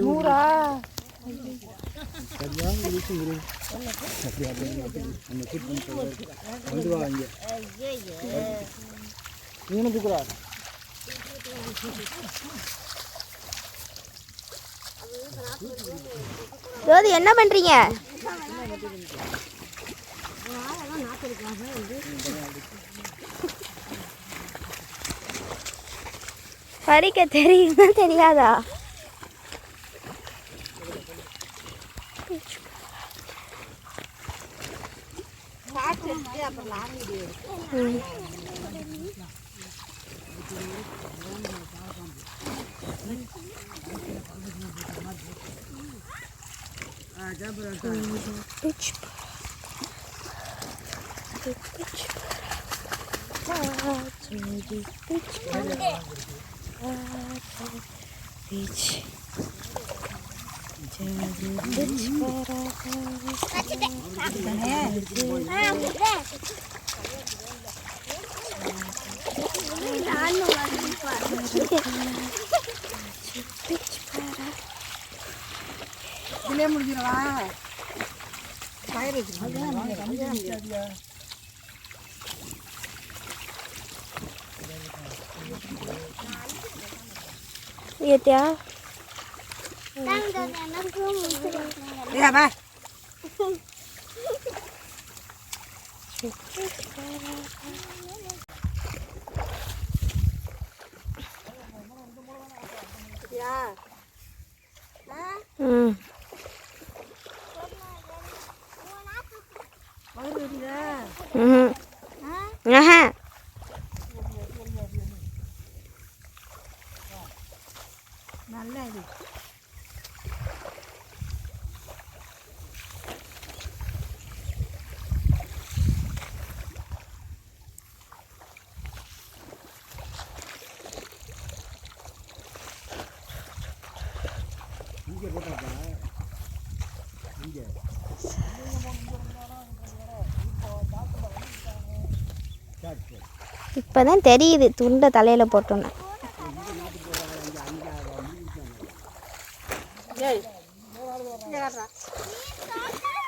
நூறா சரியான இரு அப்படி அப்படி அந்த வந்து வா இங்கே இவனுக்கு கூட ஜோதி என்ன பண்றீங்க? படிக்க தெரியுமா தெரியாதா ம். Pitch. Pitch. Pitch. 비치 이제 끝이 바라고 아 그래 안 놀아줄 거야. 물기로 와. 가위를 좀. เดี๋ยเดียวตั้งโดนน้ำพุ่งเดี๋ยวไป இப்போ தான் தெரியுது துண்டை தலையில் போட்டோன்னே.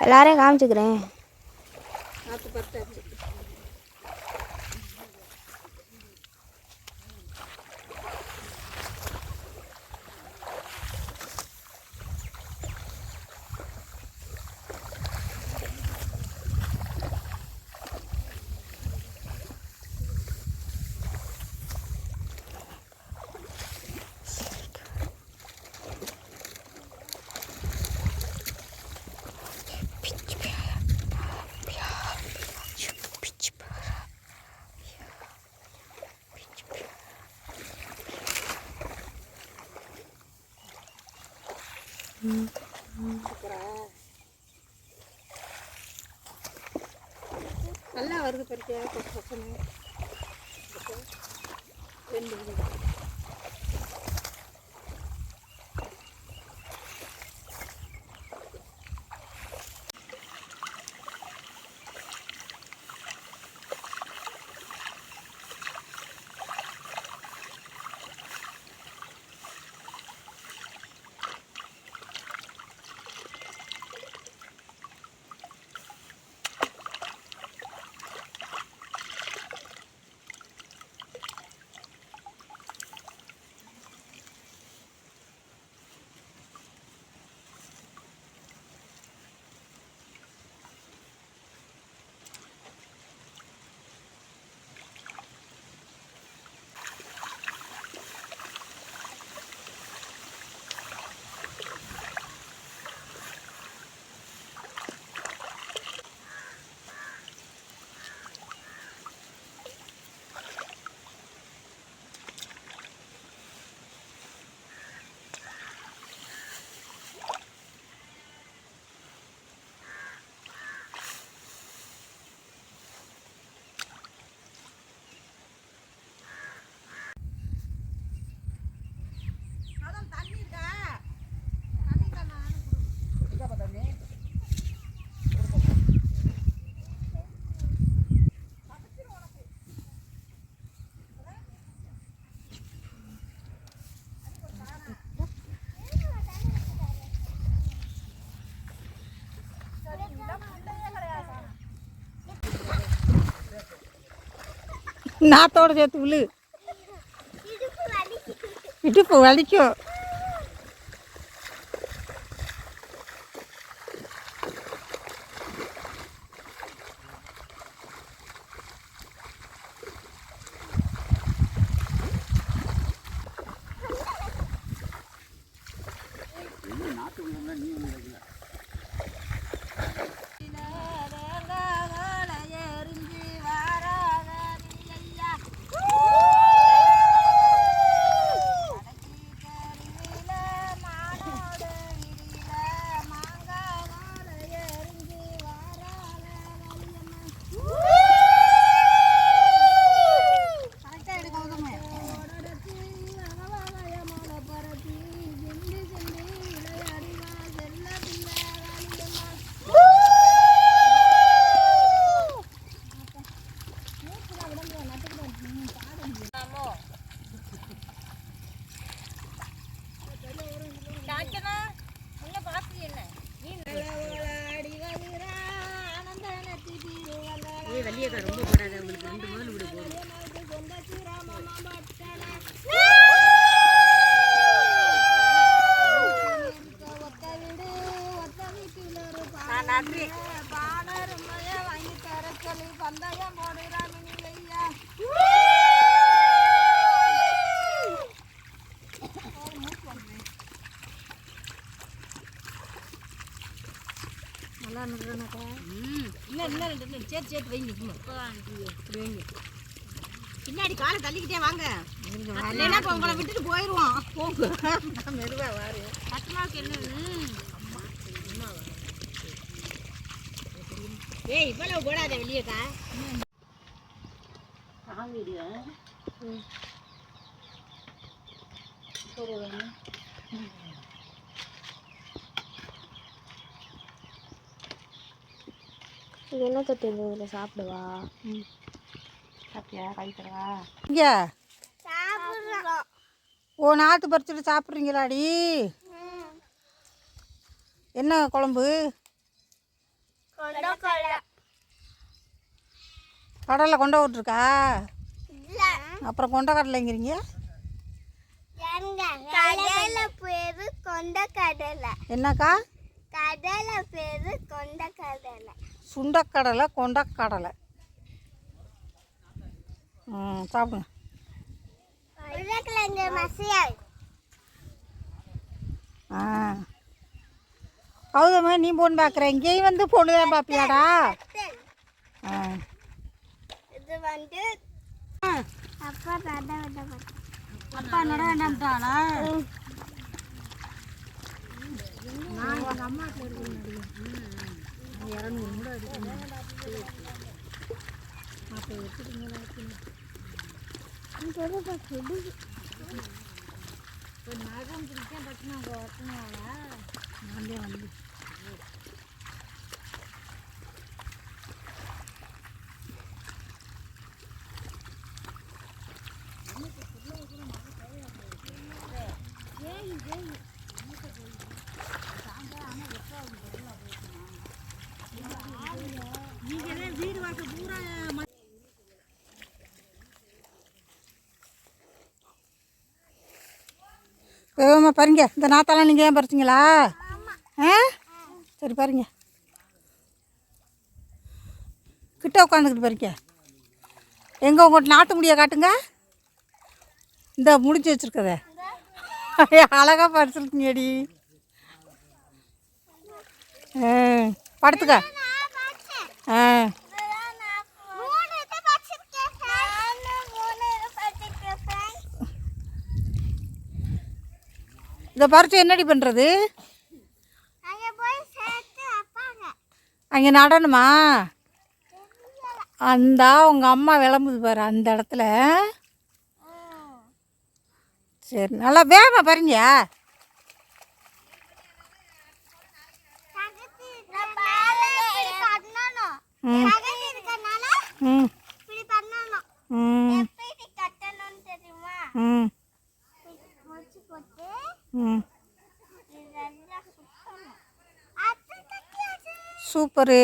எல்லாரையும் காமிச்சுக்கிறேன். நல்லா வருது பறிக்க பசங்க ரெண்டு നാത്തോട് ചേർത്ത് വിളി. ഇടുപ്പ് വലിക്കോ. வெள்ளியக்காய் ரொம்ப போடாது அவங்களுக்கு ரெண்டு முதல் வீடு போகும் இது. நாத்தோட சேர்த்து விழு இடுப்பு வலிக்கும் பின்னாடி காலை தள்ளிக்கிட்டே வாங்க. இல்லைன்னா இப்போ உங்களை விட்டுட்டு போயிடுவோம் போங்க. மெதுவா வாரு பத்துமாவுக்கு என்ன? ஏய் இவ்வளவு போடாத வெளியேக்கா. இது என்ன தொட்டி இந்த இதில் சாப்பிடுவா? சாப்பிட்டியா? கை தரவா? இங்கே. ஓ நாற்று பறிச்சுட்டு சாப்பிட்றீங்களாடி? என்ன குழம்பு? கடலை கொண்ட விட்ருக்கா அப்புறம் கொண்ட கடலைங்கிறீங்க? என்னக்கா? கடலை பேரு கொண்ட கடலை. சுண்டக்கடலை கொண்டக்கடலை. ம் சாப்பிடுங்க. ஆ. கௌதமே நீ பொண்ணு பார்க்குற. இங்கேயும் வந்து பொண்ணு தான் பார்ப்பியாடா? ஆ. இது வந்து அப்பா நட விட மாட்டேன் அப்பா நட வேண்டாம்ட்டாளா வேகமாக பாருங்க இந்த நாத்தெல்லாம் நீங்கள் ஏன் பறிச்சிங்களா? ஆ? சரி பாருங்க. கிட்ட உட்காந்துக்கிட்டு பாருங்க. எங்கே உங்கள்கிட்ட நாட்டு முடிய காட்டுங்க. இந்த முடிச்சு வச்சுருக்கத. அழகாக பறிச்சிருக்கீங்கடி ஆ படுத்துக்க. ஆ மூணு இது வச்சிருக்கேன் நானும் மூணு இது வச்சிருக்கேன் இதை பறித்து என்னடி பண்ணுறது அங்கே நடணுமா? அந்த உங்கள் அம்மா விளம்புது பாரு அந்த இடத்துல. சரி நல்லா வேகமா பாருங்க ம். ம். ம். ம். சூப்பரு.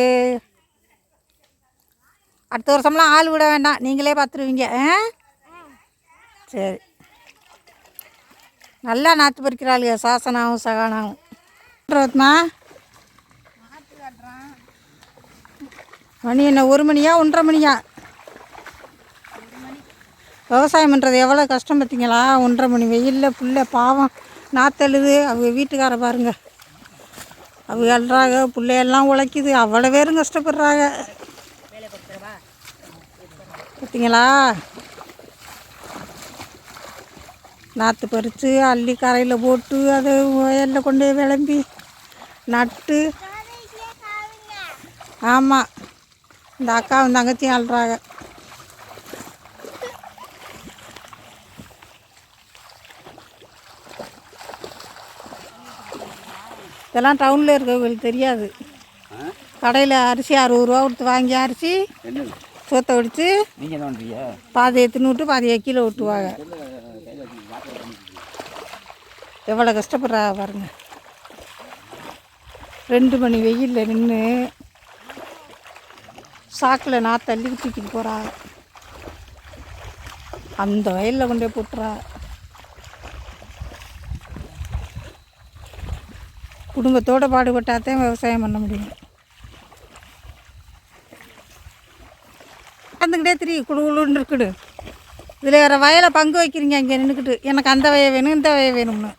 அடுத்த வருஷம்லாம் ஆள் விட வேண்டாம். நீங்களே பார்த்துருவீங்க. ஆ? சரி. நல்லா நாற்று பறிக்கிறாளுங்க சாசனாவும் சகானாவும். ரத்மா மணி என்ன ஒரு மணியா ஒன்றரை மணியா? விவசாயம் பண்ணுறது எவ்வளோ கஷ்டம் பார்த்தீங்களா? ஒன்றரை மணி வெயிலில் புள்ள பாவம். நாத்தழுது அவங்க வீட்டுக்கார பாருங்க. அவங்க அழுறாங்க பிள்ளையெல்லாம் உழைக்குது அவ்வளோ பேரும் கஷ்டப்படுறாங்க. பார்த்தீங்களா? நாற்று பறித்து அள்ளி கரையில் போட்டு அதை வயலில் கொண்டு போய் விளம்பி நட்டு. ஆமாம் இந்த அக்காவும் தங்கச்சியும் அழுறாங்க. இதெல்லாம் டவுனில் இருக்கவங்களுக்கு தெரியாது. கடையில் அரிசி அறுபது ரூபா கொடுத்து வாங்கி அரிசி சோத்தை வடித்து நீங்கள் என்ன பண்ணுறீங்க பாதி எடுத்துன்னு விட்டு பாதியை கீழே விட்டுவாங்க எவ்வளோ கஷ்டப்படுறா பாருங்க. ரெண்டு மணி வெயிலில் நின்று சாக்கில் நான் தள்ளி தூக்கிட்டு போகிறா அந்த வயலில் கொண்டு போய் போட்டுறா. குடும்பத்தோடு பாடுபட்டாதான் விவசாயம் பண்ண முடியும். நடந்துக்கிட்டே திரி குடுகுளுன்னு இருக்குது இதில் வேறு வயலை பங்கு வைக்கிறீங்க இங்கே நின்றுக்கிட்டு எனக்கு அந்த வய வேணும் இந்த வய வேணும்னு.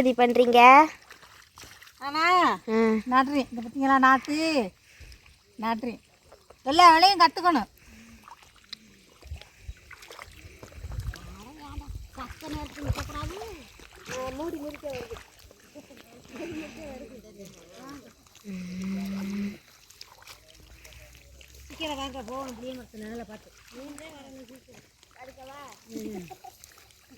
இது பண்ணுறீங்க ஆனால் நாட்டுறேன் இந்த பார்த்தீங்களா நாட்டு? நாட்டுறேன் எல்லா வேலையும் கற்றுக்கணும்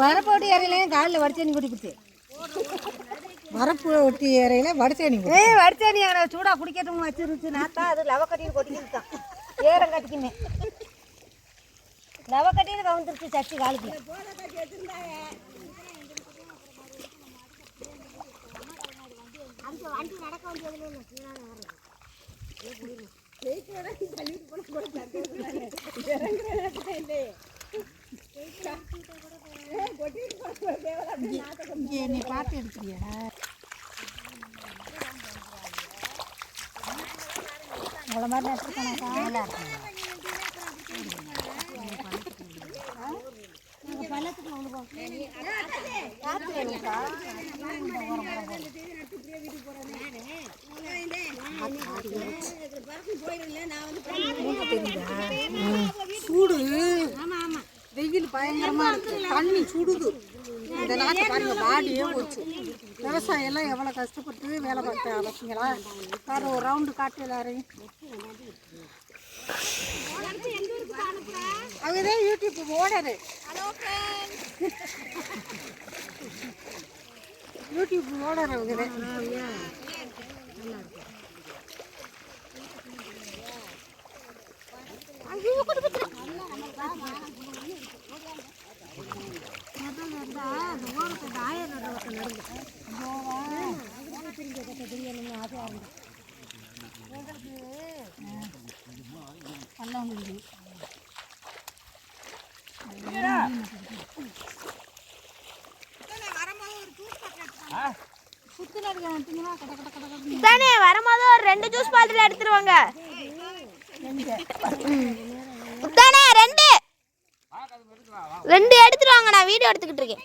வரப்பு ஒட்டி இறையிலையும் காலில் வடிச்சேனி குடிப்பிட்டு வரப்பு ஒட்டி இறையில வடிச்சேனி ஏ ஏய் வடிச்சேனி அவனை சூடா குடிக்கிறதுக்கு வச்சிருச்சு தான் அது லவக்கட்டின்னு கொட்டிக்கிட்டான் ஏறம் கட்டிக்கின்னு. லவக்கட்டின்னு வந்துருச்சு சச்சி காலுக்கு. இங்கே நீ பார்த்து எடுக்கிறியா அவ்வளோ மாதிரி நட்டுருக்கானாக்கா நல்லா சூடு. வெயில் பயங்கரமா இருக்கு. தண்ணி சுடுது. இந்த நாட்டு பாருங்க பாடியே போச்சு. விவசாயம் எல்லாம் எவ்வளோ கஷ்டப்பட்டு வேலை பார்த்தா அவசியங்களா சார் ஒரு ரவுண்டு காட்டு எல்லாரையும். அவங்க தான் யூடியூப் ஓடரு யூடியூப் ஓடர் நல்லா முடியும் தானே வரும்போது ஒரு ரெண்டு ஜூஸ் பாட்டில் எடுத்துருவாங்க. தானே ரெண்டு. ரெண்டு எடுத்துருவாங்க நான் வீடியோ எடுத்துக்கிட்டு இருக்கேன்.